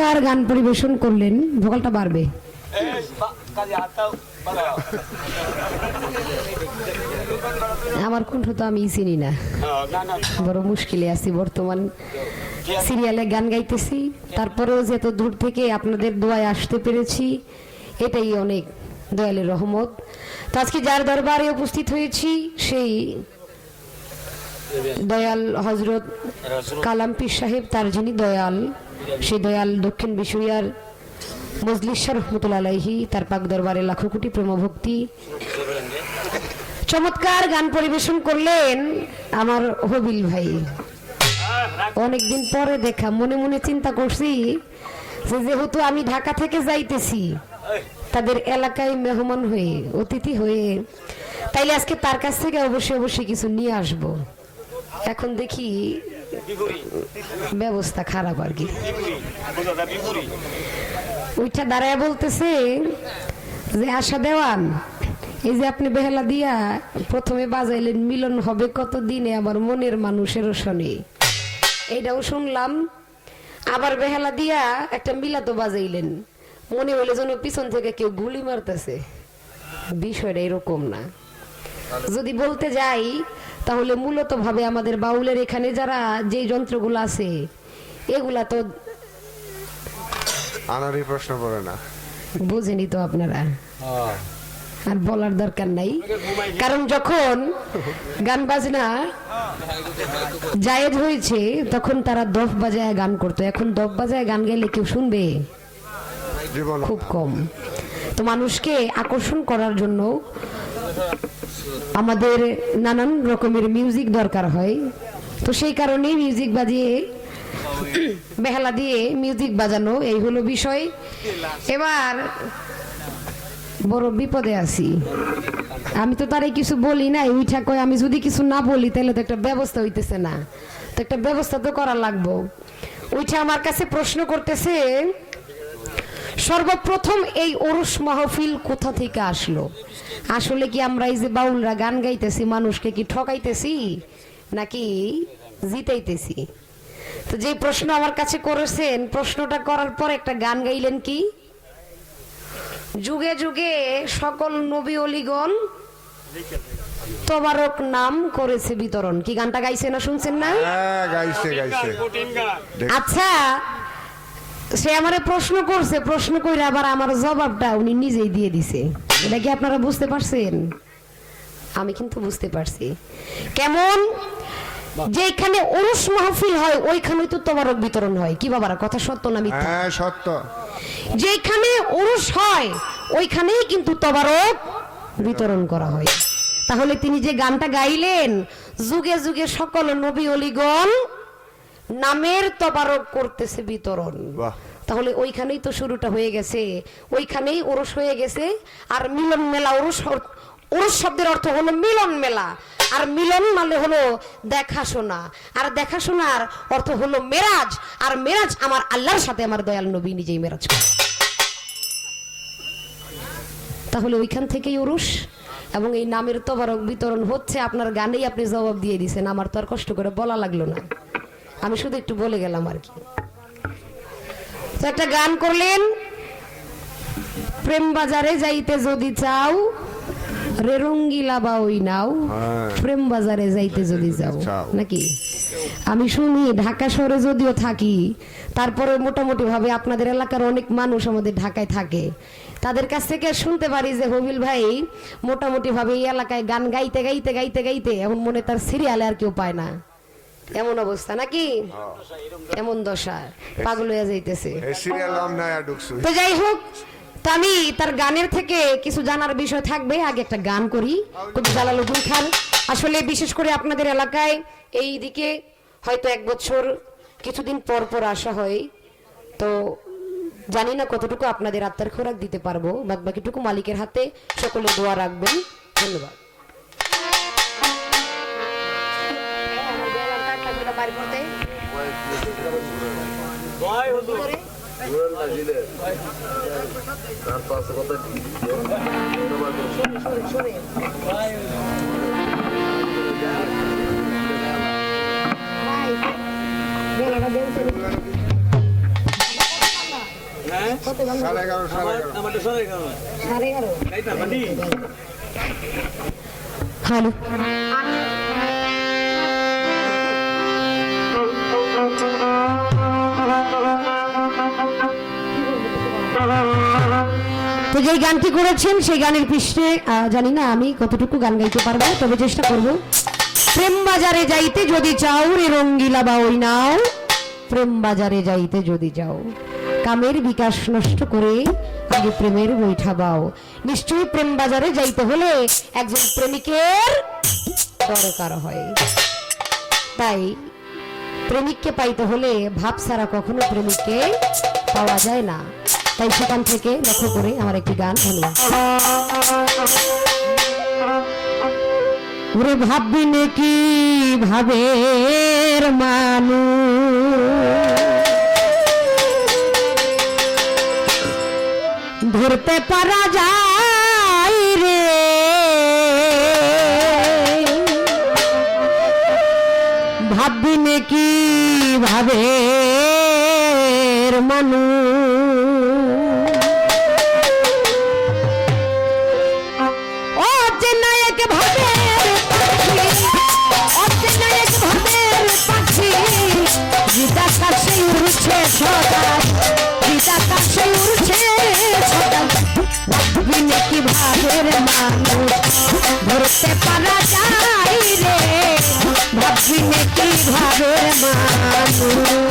চমৎকার গান পরিবেশন করলেন? ভোকালটা বাড়বে. আমার কণ্ঠ তো আমি চিনি না. বড় মুশকিলে আছি বর্তমান। সিরিয়ালে গান গাইতেছি। তারপরেও যে এত দূর থেকে আপনাদের দোয়ায় আসতে পেরেছি, এটাই অনেক দয়ালের রহমত। তো আজকে যার দরবারে উপস্থিত হয়েছি, সেই দয়াল হজরত কালাম পীর সাহেব, তার যিনি দয়াল। সেই দয়াল দক্ষিণ বিশুরিয়ার মজলিশাহ রহমতুল্লাহ আলাইহি, তার পাক দরবারে লাখো কোটি প্রেমভক্তি চমৎকার গান পরিবেশন করলেন আমার হবিল ভাই অনেকদিন পরে দেখা, মনে মনে চিন্তা করছি যে যেহেতু আমি ঢাকা থেকে যাইতেছি, তাদের এলাকায় মেহমান হয়ে, অতিথি হয়ে, তাইলে আজকে তার কাছ থেকে অবশ্যই অবশ্যই কিছু নিয়ে আসব এখন দেখি. ব্যবস্থা খারাপ আর কি. ওইটা দাঁড়ায় বলতেছে যে, আশা দেওয়ান, এই যে আপনি বেহেলা দিয়া প্রথমে বাজাইলেন, মিলন হবে কত দিনে আমার মনের মানুষের শোনে। এইটাও শুনলাম। আবার বেহেলা দিয়া একটা মিলা তো বাজাইলেন। মনে হইলে যেন পিছন থেকে কেউ গুলি মারতেছে। বিষয়টা এরকম না। যদি বলতে যাই তাহলে মূলত ভাবে আমাদের বাউলের এখানে যারা যে যন্ত্রগুলো আছে এগুলা তো আনারই প্রশ্ন পড়ে না। বুঝেনি তো আপনারা। আর বলার দরকার নাই। কারণ যখন গান বাজনা জায়েজ হয়েছে তখন তারা দফ বাজায় গান করতো। এখন দফ বাজায় গান গাইলে কেউ শুনবে? খুব কম। তো মানুষকে আকর্ষণ করার জন্য আমাদের নানান রকমের মিউজিক দরকার হয়। তো সেই কারণেই মিউজিক বাজিয়ে, বেহালা দিয়ে মিউজিক বাজানো, এই হলো বিষয়। এবার বড় বিপদে আছি। আমি তো তারে কিছু বলি নাই উইঠা কয়, আমি যদি কিছু না বলি, তাহলে তো একটা ব্যবস্থা হইতেছে না। তো একটা ব্যবস্থা তো করা লাগবো। উইঠা আমার কাছে প্রশ্ন করতেছে সর্বপ্রথম এই ওরস মাহফিল কোথা থেকে আসলো? আসলে কি আমরা এই যে বাউলরা গান গাইতেছি মানুষকে কি ঠকাইতেছি নাকি জিতাইতেছি? তো যে প্রশ্ন আমার কাছে করেছেন প্রশ্নটা করার পর একটা গান গাইলেন কি? যুগে যুগে সকল নবী অলিগণ তবারক নাম করেছে বিতরণ। কি গানটা গাইছে না শুনছেন না? হ্যাঁ গাইছে গাইছে। আচ্ছা সে আমারে প্রশ্ন করছে প্রশ্ন কইরা আবার আমার জবাবটা উনি নিজেই দিয়ে দিছে। এটা কি আপনারা বুঝতে পারছেন? আমি কিন্তু বুঝতে পারছি। কেমন? যেখানে ওরস মাহফিল হয় ওইখানে তো তবারক বিতরণ হয়। কি বাবার কথা? সত্য না মিথ্যা? হ্যাঁ সত্য। যেখানে ওরস হয় ওইখানেই কিন্তু তবারক বিতরণ করা হয়। তাহলে তিনি যে গানটা গাইলেন যুগে যুগে সকল নবী অলিগণ নামের তবারক করতেছে বিতরণ। তাহলে ওইখানেই তো শুরুটা হয়ে গেছে। ওইখানেই ওরস হয়ে গেছে। আর মিলন মেলা ওরস ওরস শব্দের অর্থ হলো মিলন মেলা। আর মিলন মানে হলো দেখাশোনা। আর দেখাশোনার অর্থ হলো মেরাজ। আর মেরাজ আমার আল্লাহর সাথে আমার দয়াল নবী নিজেই মেরাজ করে। তাহলে ওইখান থেকেই ওরস। এবং এই নামের তবারক বিতরণ হচ্ছে। আপনার গানেই আপনি জবাব দিয়ে দিছেন। আমার তো আর কষ্ট করে বলা লাগল না। আমি শুধু একটু বলে গেলাম আর কি। তো একটা গান করলেন প্রেম বাজারে যাইতে যদি চাও রে রঙ্গিলা বা ওই নাও হ্যাঁ। প্রেম বাজারে যাইতে যদি যাও নাকি? আমি শুনি ঢাকা শহরে যদিও থাকি তারপরে মোটামুটি ভাবে আপনাদের এলাকার অনেক মানুষ আমাদের ঢাকায় থাকে। তাদের কাছ থেকে শুনতে পারি যে হবিল ভাই মোটামুটি ভাবে এই এলাকায় গান গাইতে গাইতে গাইতে গাইতে এমন মনে তার সিরিয়ালে আর কেউ পায় না। এমন অবস্থা নাকি? এমন দশা। পাগল হয়ে যাইতেছে। তো যাই হোক তো আমি তার গানের থেকে কিছু জানার বিষয় থাকবে। আগে একটা গান করি। কবি জালালুদ্দিন খান। আসলে বিশেষ করে আপনাদের এলাকায় এই দিকে হয়তো এক বছর কিছুদিন পর পর আসা হয়। তো জানি না কতটুকু আপনাদের আত্মার খোরাক দিতে পারব। বাদ বাকিটুকু মালিকের হাতে সকলে দোয়া রাখবেন। ধন্যবাদ। Hudur? হ্যাঁ সাড়ে এগারো সাড়ে এগারো হ্যালো তো যেই গানটি করেছেন, সেই গানের পৃষ্ঠে জানি না আমি কতটুকু গান গাইতে পারব, তবে চেষ্টা করব। প্রেম বাজারে যাইতে যদি চাও রে রঙ্গিলা বা ওই নাও, প্রেম বাজারে যাইতে যদি যাও কামের বিকাশ নষ্ট করে আগে প্রেমের বৈঠা বাও। নিশ্চয়ই প্রেম বাজারে যাইতে হলে একজন প্রেমিকের দরকার হয়। তাই প্রেমিককে পাইতে হলে ভাব ছাড়া কখনো প্রেমিককে পাওয়া যায় না। তাই সেখান থেকে লক্ষ্য করে আমার একটি গান শুনি। ওরে ভাববি নাকি ভাবের মানু ধরতে পারা যায় রে। ভাববি নাকি ভাবে ভাবের মানুষ ধরতে পারা যায় রে ভাববি নাকি ভাবের মানুষ।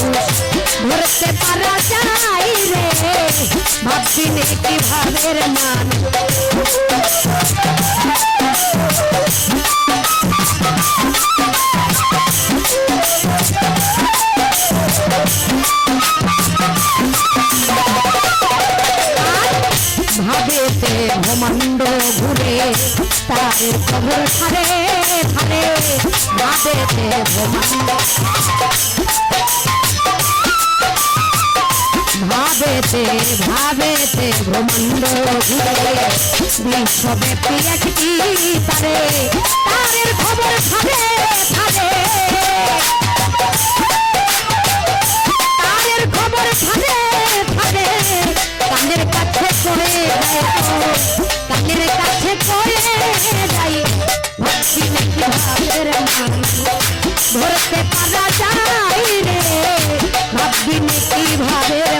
মানুষ ধরতে পারা যায় রে ভাবছি নাকি ভাবের মানুষ ভাবেতে ভাবেতে ভ্রমণ্ড ঘুরে। বিশ্বব্যাপী একটি তারে, তারের খবর ছাড়ে ছাড়ে তারের খবর ছাড়ে ছাড়ে কানের কাছে করে কানের কাছে করে যাই ভাবছি নাকি ভাবের মানুষ, ধরতে পারা যায় রে। ভাববি নাকি ভাবের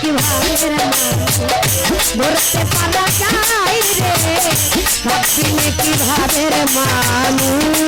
কি ভাঙের ধরতে পারা যাই রে ভাবছি কি ভাবের মানুষ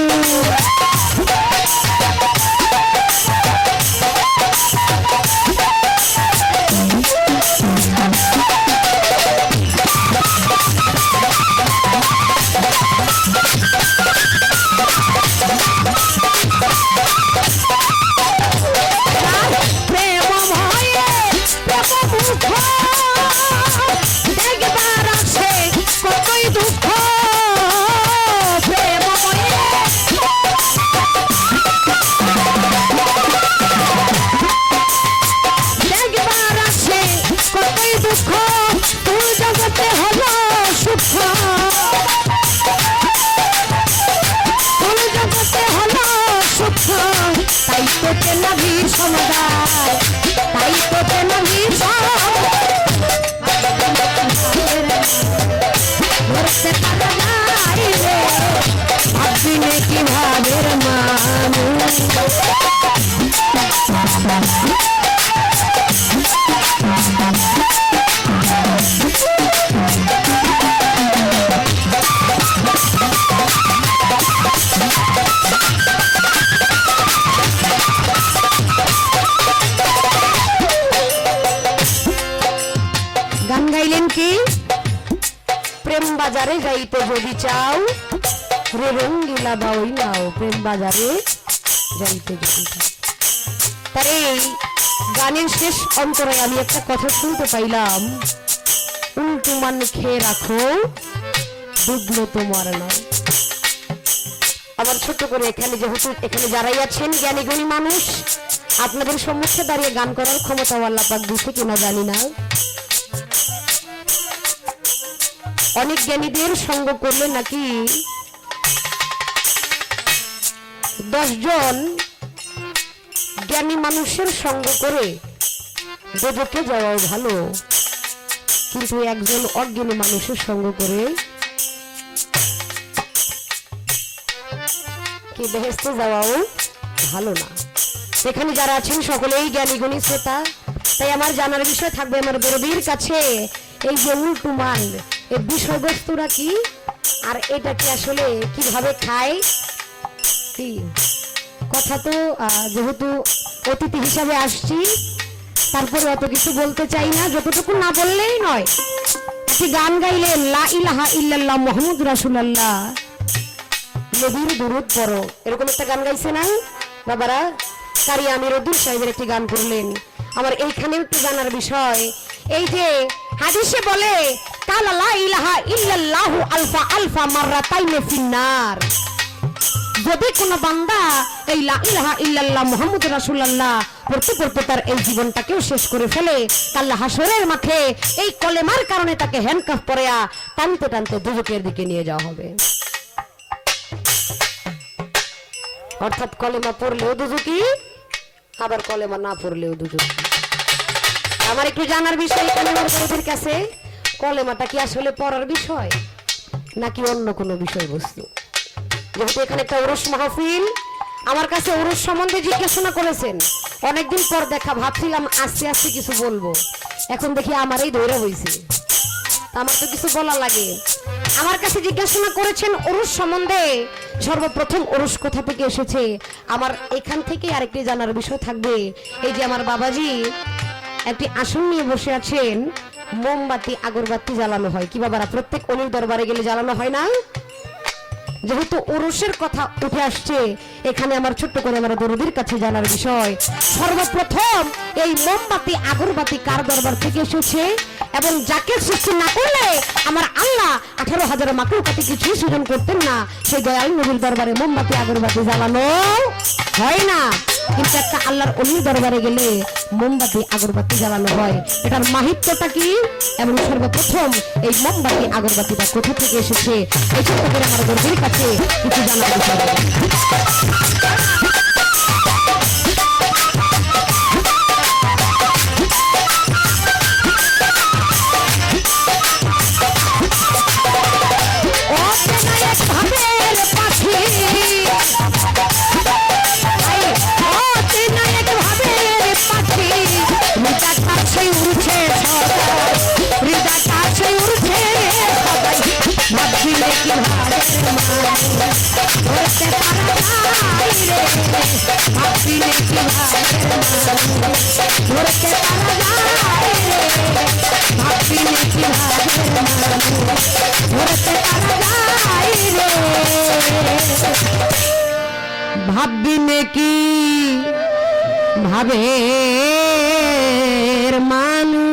গাইলেন কি? প্রেম বাজারে যাইতে যদি চাও, রে রঙ্গিলা বাউই নাও, প্রেম বাজারে যাইতে যদি তার এই গানের শেষ অন্তরে আমি একটা কথা শুনতে পাইলাম। উল্টু মান খেয়ে রাখো ডুবলো তোমার নয়। আবার ছোট করে এখানে যেহেতু এখানে যারাই আছেন জ্ঞানী গুণী মানুষ, আপনাদের সম্মুখে দাঁড়িয়ে গান করার ক্ষমতা আল্লাহ পাক দিছে কিনা জানি না। অনেক জ্ঞানীদের সঙ্গ করলে নাকি দশজন জ্ঞানী মানুষের সঙ্গ করে দেবকে যাওয়াও ভালো। কিন্তু একজন অজ্ঞানী মানুষের সঙ্গ করে কি বেহেস্তে যাওয়াও ভালো না। এখানে যারা আছেন সকলেই জ্ঞানী, গুণী শ্রোতা। তাই আমার জানার বিষয় থাকবে আমার দরবির কাছে, এই যে উল্টুমান এই বিষয়বস্তুরা কি আর এটা কি আসলে কীভাবে খায়? কি কথা তো যেহেতু অতিথি হিসাবে আসছি, তারপরে অত কিছু বলতে চাই না, যতটুকু না বললেই নয়। একটি গান গাইলেন, লা ইলাহা ইল্লাল্লাহ মোহাম্মদ রাসূলুল্লাহ। নবীর দুরুদ পড়ো। এরকম একটা গান গাইছে না? বাবারা, কারি আমির উদ্দিন সাহেবের একটি গান করলেন। আমার এইখানে একটু জানার বিষয়। এই যে হাদিসে বলে কালা লা ইলাহা ইল্লাল্লাহু আলফা আলফা মাররাতাইনে ফিন্নার যদি কোনো বান্দা এই লা ইলাহা ইল্লাল্লাহ মুহাম্মদ রাসূলুল্লাহ পড়তে পড়তে তার এই জীবনটাকেও শেষ করে ফেলে কাল্লা হাসরের মাঠে এই কলেমার কারণে তাকে হ্যান্ডকাফ পরেয়া টানতে টানতে দুজকের দিকে নিয়ে যাওয়া হবে। অর্থাৎ কলেমা পড়লেও দুজকি, আবার কলেমা না পড়লেও দুজকি। আমার একটু জানার বিষয় আমার কাছে। কলেমাটা কি আসলে পড়ার বিষয়? নাকি অন্য কোনো বিষয়বস্তু? যেহেতু এখানে একটা ওরস মাহফিল, আমার কাছে ওরস সম্বন্ধে জিজ্ঞাসা করেছেন। অনেকদিন পর দেখা, ভাবছিলাম আস্তে আস্তে কিছু বলব। এখন দেখি আমারই ধৈর্য হয়েছে আমার তো কিছু বলা লাগে। আমার কাছে জিজ্ঞাসা করেছেন, ওরস সম্বন্ধে সর্বপ্রথম ওরস কোথা থেকে এসেছে? আমার এখান থেকে আরেকটি জানার বিষয় থাকবে। এই যে আমার বাবাজি একটি আসন নিয়ে বসে আছেন। মোমবাতি, আগরবাতি জ্বালানো হয়। কি বাবারা, প্রত্যেক অলির দরবারে গেলে জ্বালানো হয় না? যেহেতু ওরসের কথা উঠে আসছে, এখানে আমার ছোট্ট করে আমার দরদির কাছে জানার বিষয়। সর্বপ্রথম এই মোমবাতি, আগরবাতি কার দরবার থেকে এসেছে? এবং যাকে সৃষ্টি না করলে আমার আল্লাহ আঠারো হাজার মাকড় কাটি কিছুই সৃজন করতেন না। সেই দয়াল নবীর দরবারে মোমবাতি, আগরবাতি জ্বালানো হয় না। কিন্তু একটা আল্লাহর অলির দরবারে গেলে মোমবাতি, আগরবাতি জ্বালানো হয়। এটার মাহিত্যটা কি? এবং সর্বপ্রথম এই মোমবাতি আগরবাতিটা কোথা থেকে এসেছে? এই চিন্তা করে আমার গর্বের কাছে কিছু জানার ভাববি নাকি ভাবের মানুষ